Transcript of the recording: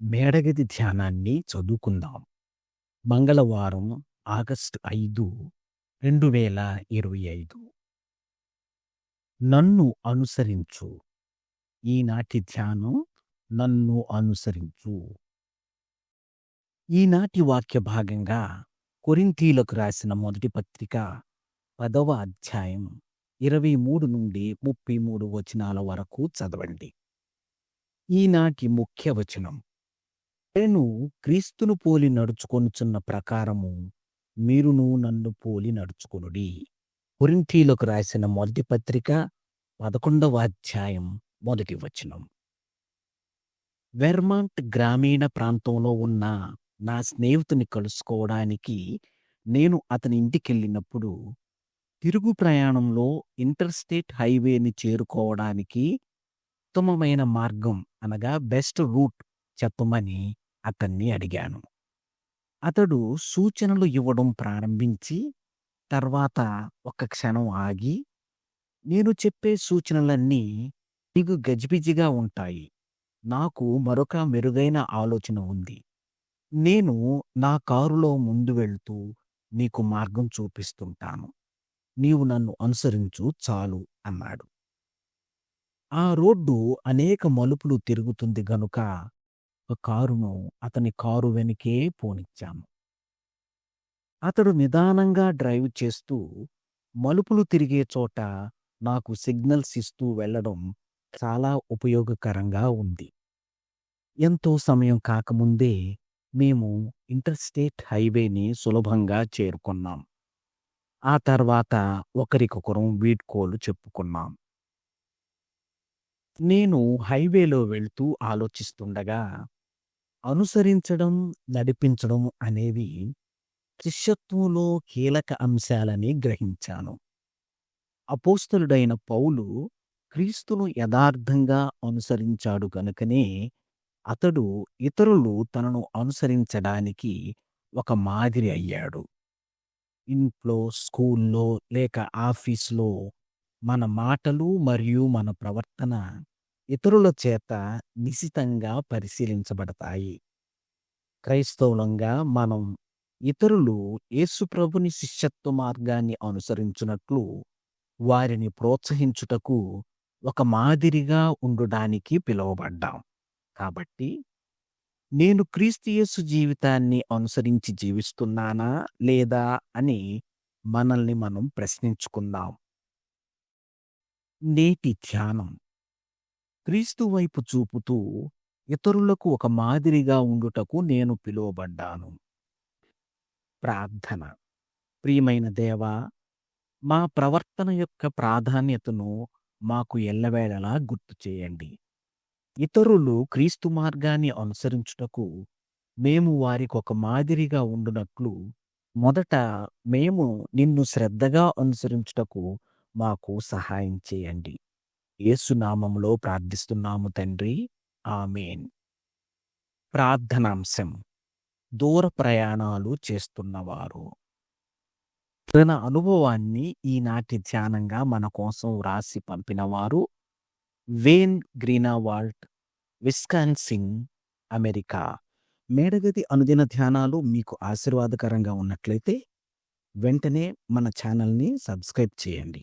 మేడగది ధ్యానాన్ని చదువుకుందాం. మంగళవారం ఆగస్టు ఐదు రెండు వేల ఇరవై ఐదు. నన్ను అనుసరించు. ఈనాటి ధ్యానం నన్ను అనుసరించు. ఈనాటి వాక్య భాగంగా కొరింతీలకు రాసిన మొదటి పత్రిక పదవ అధ్యాయం ఇరవై మూడు నుండి ముప్పై మూడు వచనాల వరకు చదవండి. ఈనాటి ముఖ్య వచనం నేను క్రీస్తును పోలి నడుచుకొనుచున్న ప్రకారము మీరును నన్ను పోలి నడుచుకొనుడి. కొరింథీలకు రాసిన మొదటి పత్రిక పదకొండవ అధ్యాయం మొదటి వచనం. వెర్మాంట్ గ్రామీణ ప్రాంతంలో ఉన్న నా స్నేహితుని కలుసుకోవడానికి నేను అతని ఇంటికెళ్ళినప్పుడు తిరుగు ప్రయాణంలో ఇంటర్స్టేట్ హైవేని చేరుకోవడానికి ఉత్తమమైన మార్గం అనగా బెస్ట్ రూట్ చెప్పమని అతన్ని అడిగాను. అతడు సూచనలు ఇవ్వడం ప్రారంభించి తర్వాత ఒక క్షణం ఆగి నేను చెప్పే సూచనలన్నీ నీకు గజిబిజిగా ఉంటాయి. నాకు మరొక మెరుగైన ఆలోచన ఉంది. నేను నా కారులో ముందు వెళ్తూ నీకు మార్గం చూపిస్తుంటాను. నీవు నన్ను అనుసరించు చాలు అన్నాడు. ఆ రోడ్డు అనేక మలుపులు తిరుగుతుంది గనుక ఒక కారును అతని కారు వెనుకే పోనిచ్చాము. అతడు నిదానంగా డ్రైవ్ చేస్తూ మలుపులు తిరిగే చోట నాకు సిగ్నల్స్ ఇస్తూ వెళ్ళడం చాలా ఉపయోగకరంగా ఉంది. ఎంతో సమయం కాకముందే మేము ఇంటర్స్టేట్ హైవేని సులభంగా చేరుకున్నాం. ఆ తర్వాత ఒకరికొకరం వీడ్కోలు చెప్పుకున్నాం. నేను హైవేలో వెళ్తూ ఆలోచిస్తుండగా అనుసరించడం నడిపించడం అనేవి శిష్యత్వంలో కీలక అంశాలని గ్రహించాను. అపోస్తలుడైన పౌలు క్రీస్తును యథార్థంగా అనుసరించాడు గనుకనే అతడు ఇతరులు తనను అనుసరించడానికి ఒక మాదిరి అయ్యాడు. ఇంట్లో స్కూల్లో లేక ఆఫీస్లో మన మాటలు మరియు మన ప్రవర్తన ఇతరుల చేత నిశితంగా పరిశీలించబడతాయి. క్రైస్తవులంగా మనం ఇతరులు యేసుప్రభుని శిష్యత్వ మార్గాన్ని అనుసరించినట్లు వారిని ప్రోత్సహించుటకు ఒక మాదిరిగా ఉండడానికి పిలువబడ్డాం. కాబట్టి నేను క్రీస్తుయేసు జీవితాన్ని అనుసరించి జీవిస్తున్నానా లేదా అని మనల్ని మనం ప్రశ్నించుకుందాం. నేటి ధ్యానం క్రీస్తు వైపు చూపుతూ ఇతరులకు ఒక మాదిరిగా ఉండుటకు నేను పిలువబడ్డాను. ప్రార్థన. ప్రియమైన దేవా మా ప్రవర్తన యొక్క ప్రాధాన్యతను మాకు ఎల్లవేళలా గుర్తు చేయండి. ఇతరులు క్రీస్తు మార్గాన్ని అనుసరించుటకు మేము వారికి ఒక మాదిరిగా ఉండునట్లు మొదట మేము నిన్ను శ్రద్ధగా అనుసరించుటకు మాకు సహాయం చేయండి. యేసునామంలో ప్రార్థిస్తున్నాము తండ్రి. ఆమెన్. ప్రార్థనాంశం. దూర ప్రయాణాలు చేస్తున్నవారు. తన అనుభవాన్ని ఈనాటి ధ్యానంగా మన కోసం వ్రాసి పంపినవారు వేన్ గ్రీనావాల్ట్ విస్కాన్సింగ్ అమెరికా. మేడగది అనుదిన ధ్యానాలు మీకు ఆశీర్వాదకరంగా ఉన్నట్లయితే వెంటనే మన ఛానల్ని సబ్స్క్రైబ్ చేయండి.